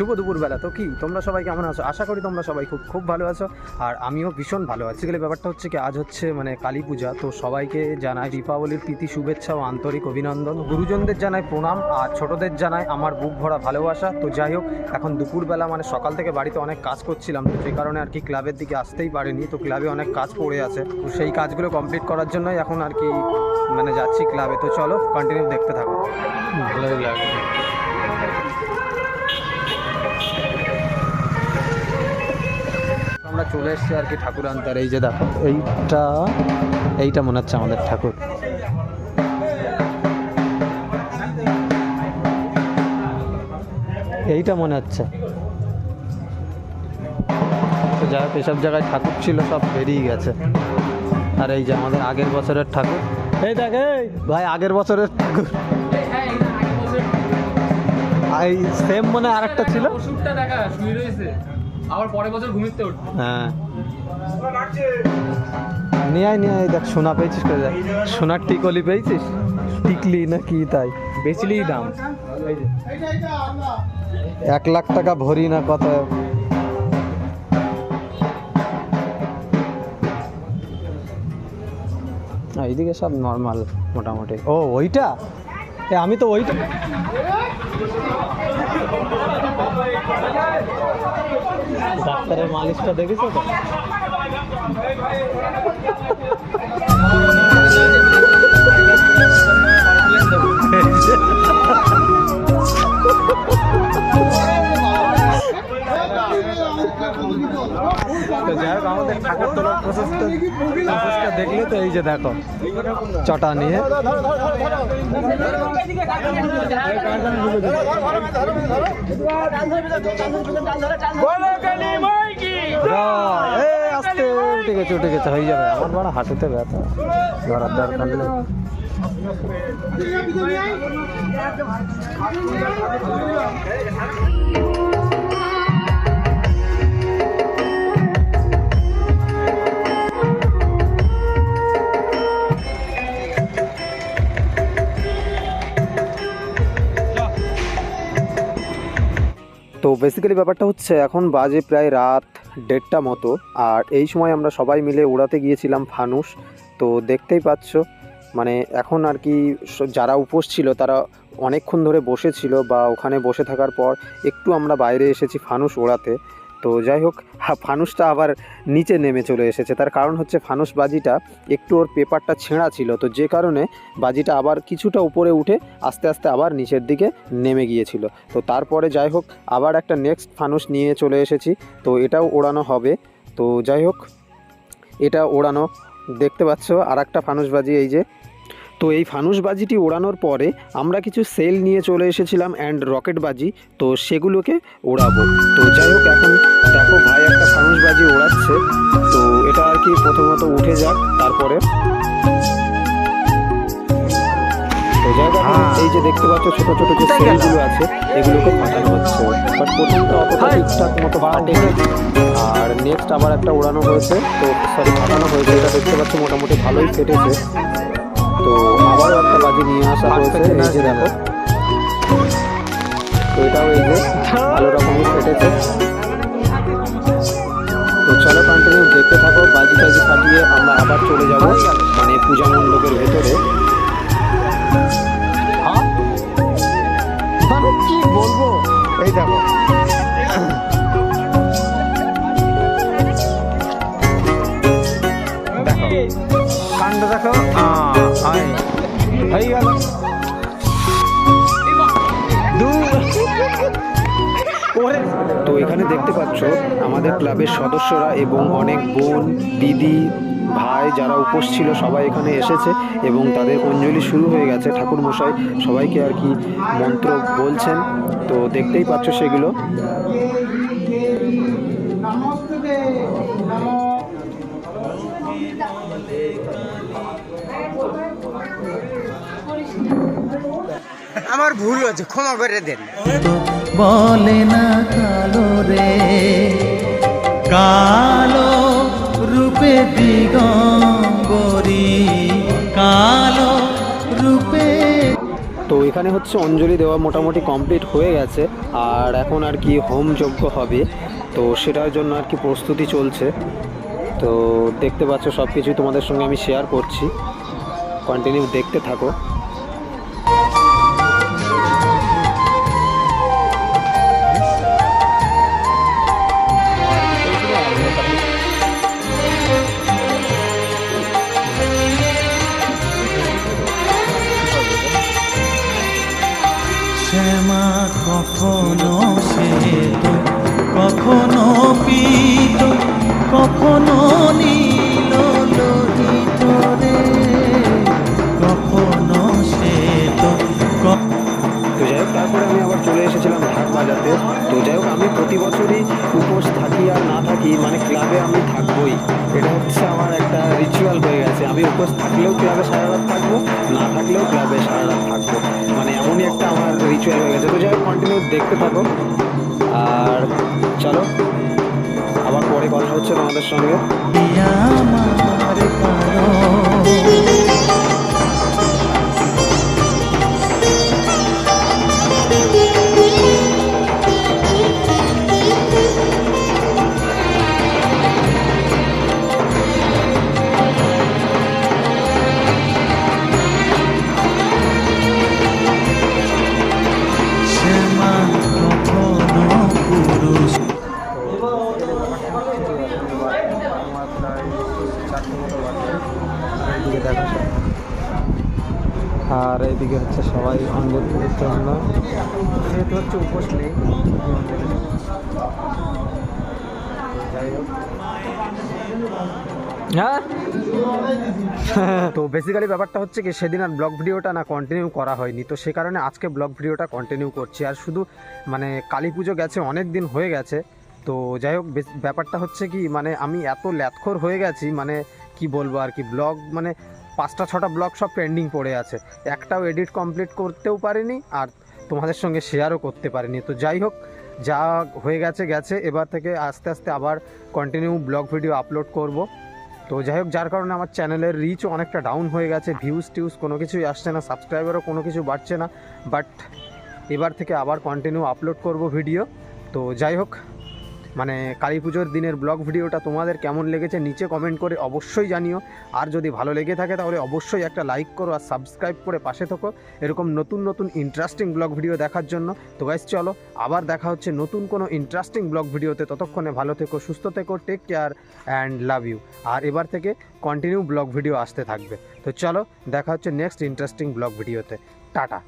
শুভ দুপুরবেলা। তো কি, তোমরা সবাই কেমন আছো? আশা করি তোমরা সবাই খুব খুব ভালো আছো। আর আমিও ভীষণ ভালো আছি। গেলে ব্যাপারটা হচ্ছে কি, আজ হচ্ছে মানে কালী পূজা। তো সবাইকে জানাই দীপাবলির প্রীতি, শুভেচ্ছা ও আন্তরিক অভিনন্দন। গুরুজনদের জানাই প্রণাম, আর ছোটদের জানাই আমার বুক ভরা ভালোবাসা। তো যাই হোক, এখন দুপুরবেলা মানে সকাল থেকে বাড়িতে অনেক কাজ করছিলাম। তো সেই কারণে আর কি ক্লাবের দিকে আসতেই পারিনি। তো ক্লাবে অনেক কাজ পড়ে আছে। তো সেই কাজগুলো কমপ্লিট করার জন্যই এখন আর কি মানে যাচ্ছি ক্লাবে। তো চলো কন্টিনিউ দেখতে থাকো। ভালোই লাগে আমরা চলে এসেছি আর কি ঠাকুর আনতে। আর এই যে দেখো এইটা এইটা মনে হচ্ছে আমাদের ঠাকুর। এইটা মনে হচ্ছে। তো যাই হোক এসব জায়গায় ঠাকুর ছিল সব বেরিয়ে গেছে। আর এই যে আমাদের আগের বছরের ঠাকুর। এই দেখ এই। ভাই আগের বছরের ঠাকুর। এই সেম মনে আর একটা ছিল। দেখা শুয়ে রয়েছে। আবার পরের বছর ঘুমিতে উঠবে। হ্যাঁ। নিয়ে আয় নিয়ে আয় দেখ সোনা পেয়েছিস করে দেখ। সোনার টিকলি পেয়েছিস? টিকলি না কি তাই? বেচলেই দাম। এক লাখ টাকা ভরি না কত? এইদিকে সব নর্মাল মোটামুটি। ও ওইটা? এ আমি তো ওইটা ডাক্তারের মালিশটা দেখেছ তো? তোলার প্রসেসটা প্রসেসটা দেখলে তো এই যে দেখো চটা নিয়ে জয়। এই আস্তে উঠে গেছে উঠে গেছে হয়ে যাবে আমার বড় হাঁটুতে ব্যথা ধরার দরকার নেই তো বেসিক্যালি ব্যাপারটা হচ্ছে এখন বাজে প্রায় রাত দেড়টা মতো, আর এই সময় আমরা সবাই মিলে উড়াতে গিয়েছিলাম ফানুস। তো দেখতেই পাচ্ছ মানে এখন আর কি যারা উপোস ছিল তারা অনেকক্ষণ ধরে বসেছিল বা ওখানে বসে থাকার পর একটু আমরা বাইরে এসেছি ফানুস ওড়াতে তো যাই হোক ফানুসটা আবার নিচে নেমে চলে এসেছে। তার কারণ হচ্ছে ফানুস বাজিটা একটু ওর পেপারটা ছেঁড়া ছিল, তো যে কারণে বাজিটা আবার কিছুটা উপরে উঠে আস্তে আস্তে আবার নিচের দিকে নেমে গিয়েছিল। তো তারপরে যাই হোক, আবার একটা নেক্সট ফানুস নিয়ে চলে এসেছি, তো এটাও ওড়ানো হবে। তো যাই হোক, এটা ওড়ানো, দেখতে পাচ্ছ আর একটা ফানুসবাজি এই যে তো এই ফানুসবাজিটি ওড়ানোর পরে আমরা কিছু সেল নিয়ে চলে এসেছিলাম অ্যান্ড রকেটবাজি তো সেগুলোকে ওড়াবো। তো যাই হোক এখন দেখো ভাই একটা ফানুসবাজি ওড়াচ্ছে তো এটা আর কি প্রথমত উঠে যাক তারপরে তো যাই হোক এই যে দেখতে পাচ্ছ ছোট ছোট যে সেলগুলো আছে এগুলোকে ফাটানো হচ্ছে। বাট প্রথমটা অতটা ঠিকঠাক মতো ফাটেনি। আর নেক্সট আবার একটা ওড়ানো হয়েছে তো সরি ফাটানো হয়েছে। এটা দেখতে পাচ্ছ মোটামুটি ভালোই ফেটেছে। তো আবারও একটা বাজি নিয়ে আসা হয়েছে এই যে দেখো। তো এটাও এই যে ভালো রকমই ফেটেছে। তো চলো কন্টিনিউ দেখতে থাকো বাজি টাজি ফাটিয়ে আমরা আবার চলে যাব মানে পূজা মণ্ডপের ভেতরে। মানে কি বলব? এই দেখো। দেখো। কাণ্ড দেখো? গেল তো এখানে দেখতে পাচ্ছ, আমাদের ক্লাবের সদস্যরা এবং অনেক বোন, দিদি, ভাই যারা উপোস ছিল, সবাই এখানে এসেছে এবং তাদের অঞ্জলি শুরু হয়ে গেছে। ঠাকুর মশাই সবাইকে আর কি মন্ত্র বলছেন। তো দেখতেই পাচ্ছ সেগুলো। আমার ভুল হয়েছে ক্ষমা করে দেন। বলে না কালো রে কালো রূপে দিগম্বরী কালো রূপে তো এখানে হচ্ছে অঞ্জলি দেওয়া মোটামুটি কমপ্লিট হয়ে গেছে আর এখন আর কি হোম যজ্ঞ হবে তো সেটার জন্য আর কি প্রস্তুতি চলছে। তো দেখতে পাচ্ছ সব কিছুই তোমাদের সঙ্গে আমি শেয়ার করছি। কন্টিনিউ দেখতে থাকো। কখনো শ্বেত কখনো পীত, কখনো নীল লোহিত রে। কখনো শ্বেত তো যাই হোক, তারপরে আমি আবার চলে এসেছিলাম ঢাক বাজাতে। তো যাই হোক, আমি প্রতি বছরই উপোস থাকি আর না থাকি মানে ক্লাবে আমি থাকবোই। এটা হচ্ছে আমার একটা রিচুয়াল হয়ে গেছে। আমি উপোস থাকলেও ক্লাবে সারা রাত থাকব, না থাকলেও ক্লাবে সারা রাত থাকব। এমনই একটা আমার রিচুয়াল হয়ে গেছে। তো যাই কন্টিনিউ দেখতে থাকো। আর চলো, আবার পরে কথা হচ্ছে তোমাদের সঙ্গে। আর এইদিকে হচ্ছে সবাই অঞ্জলি দিচ্ছে আমরা। যেহেতু হচ্ছে উপোস নেই হ্যাঁ? তো বেসিক্যালি ব্যাপারটা হচ্ছে কি সেদিন আর ব্লগ ভিডিওটা না কন্টিনিউ করা হয়নি। তো সে কারণে আজকে ব্লগ ভিডিওটা কন্টিনিউ করছি। আর শুধু মানে কালী পুজো গেছে অনেক দিন হয়ে গেছে। তো যাই হোক ব্যাপারটা হচ্ছে কি মানে আমি এত ল্যাথখোর হয়ে গেছি মানে কি বলব আর কি ব্লগ মানে পাঁচটা ছটা ব্লগ সব পেন্ডিং পড়ে আছে। একটাও এডিট কমপ্লিট করতেও পারিনি আর তোমাদের সঙ্গে শেয়ারও করতে পারিনি। তো যাই হোক, যা হয়ে গেছে গেছে। এবার থেকে আস্তে আস্তে আবার কন্টিনিউ ব্লগ ভিডিও আপলোড করব। তো যাই হোক, যার কারণে আমার চ্যানেলের রিচও অনেকটা ডাউন হয়ে গেছে। ভিউজ টিউজ কোনো কিছুই আসছে না সাবস্ক্রাইবারও কোনো কিছু বাড়ছে না। বাট এবার থেকে আবার কন্টিনিউ আপলোড করব ভিডিও তো যাই হোক মানে কালী পুজোর দিনের ব্লগ ভিডিওটা তোমাদের কেমন লেগেছে নিচে কমেন্ট করে অবশ্যই জানিও। আর যদি ভালো লেগে থাকে তাহলে অবশ্যই একটা লাইক করো আর সাবস্ক্রাইব করে পাশে থাকো। এরকম নতুন নতুন ইন্টারেস্টিং ব্লগ ভিডিও দেখার জন্য। তো গাইজ চলো, আবার দেখা হচ্ছে নতুন কোনো ইন্টারেস্টিং ব্লগ ভিডিওতে। ততক্ষণে ভালো থেকো, সুস্থ থেকো take care and love you আর এবার থেকে কন্টিনিউ ব্লগ ভিডিও আসতে থাকবে। তো চলো, দেখা হচ্ছে নেক্সট ইন্টারেস্টিং ব্লগ ভিডিওতে। টাটা।